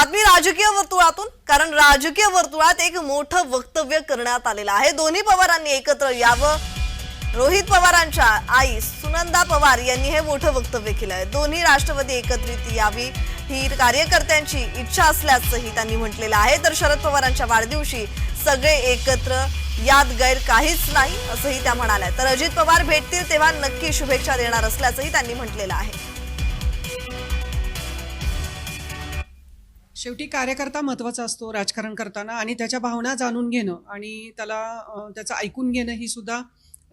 बातमी राजकीय वर्तुळातून कारण राजकीय वर्तुळात एक मोठं वक्तव्य करण्यात आलेलं आहे. दोन्ही पवारांनी एकत्र यावं. रोहित पवारांच्या आई सुनंदा पवार यांनी हे मोठं वक्तव्य केलं आहे. दोन्ही राष्ट्रवादी एकत्रित यावी ही कार्यकर्त्यांची इच्छा असल्याचंही त्यांनी म्हटलेलं आहे. तर शरद पवारांच्या वाढदिवशी सगळे एकत्र यात गैर काहीच नाही असंही त्या म्हणाल्या. तर अजित पवार भेटतील तेव्हा नक्की शुभेच्छा देणार असल्याचंही त्यांनी म्हटलेलं आहे. शेवटी कार्यकर्ता महत्त्वाचा असतो राजकारण करताना आणि त्याच्या भावना जाणून घेणं आणि त्याला त्याचं ऐकून घेणं ही सुद्धा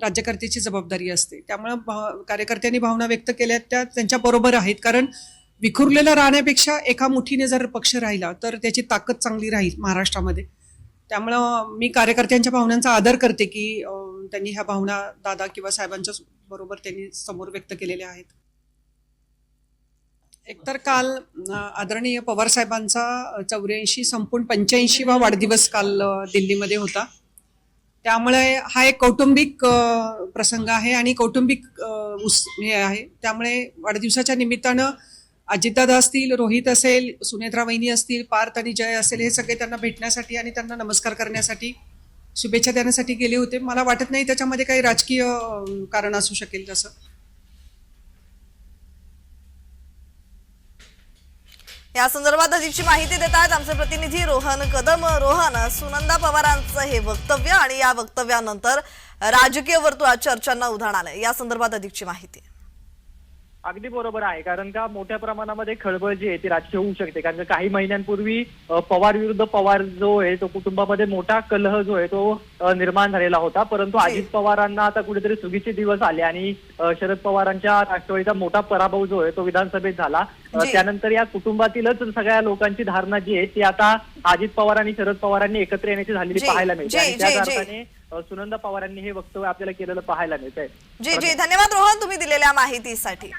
राज्यकर्त्याची जबाबदारी असते. त्यामुळं भा- कार्यकर्त्यांनी भावना व्यक्त केल्या त्या त्यांच्या बरोबर आहेत. कारण विखुरलेला राहण्यापेक्षा एका मुठीने जर पक्ष राहिला तर त्याची ताकद चांगली राहील महाराष्ट्रामध्ये. त्यामुळं मी कार्यकर्त्यांच्या भावनांचा आदर करते की त्यांनी ह्या भावना दादा किंवा साहेबांच्या बरोबर त्यांनी समोर व्यक्त केलेल्या आहेत. एकतर काल आदरणीय पवार साहेबांचा चौऱ्याऐंशी संपूर्ण पंच्याऐंशी वा वाढदिवस काल दिल्लीमध्ये होता. त्यामुळे हा एक कौटुंबिक प्रसंग आहे आणि कौटुंबिक उस हे आहे. त्यामुळे वाढदिवसाच्या निमित्तानं अजितदादा असतील रोहित असेल सुनेत्रा वहिनी असतील पार्थ आणि जय असेल हे सगळे त्यांना भेटण्यासाठी आणि त्यांना नमस्कार करण्यासाठी शुभेच्छा देण्यासाठी गेले होते. मला वाटत नाही त्याच्यामध्ये काही राजकीय कारण असू शकेल तसं. या संदर्भात अधिकची माहिती देत आहेत आमचे प्रतिनिधी रोहन कदम. रोहन सुनंदा पवारांचं हे वक्तव्य आणि या वक्तव्यानंतर राजकीय वर्तुळात चर्चांना उधाण आलंय. या संदर्भात अधिकची माहिती. अगदी बरोबर आहे. कारण का मोठ्या प्रमाणामध्ये खळबळ जी आहे ती राजकीय होऊ शकते. कारण काही महिन्यांपूर्वी पवार विरुद्ध पवार जो आहे तो कुटुंबामध्ये मोठा कलह जो आहे तो निर्माण झालेला होता. परंतु. अजित पवारांना आता कुठेतरी सुगीचे दिवस आले आणि शरद पवारांच्या राष्ट्रवादीचा मोठा पराभव जो आहे तो विधानसभेत झाला. त्यानंतर या कुटुंबातीलच सगळ्या लोकांची धारणा जी आहे ती आता अजित पवार आणि शरद पवारांनी एकत्र येण्याची झालेली पाहायला मिळते. आणि त्याच. अर्थाने सुनंदा पवारांनी हे वक्तव्य आपल्याला केलेलं पाहायला मिळतंय. जी जी. धन्यवाद रोहन तुम्ही दिलेल्या माहितीसाठी.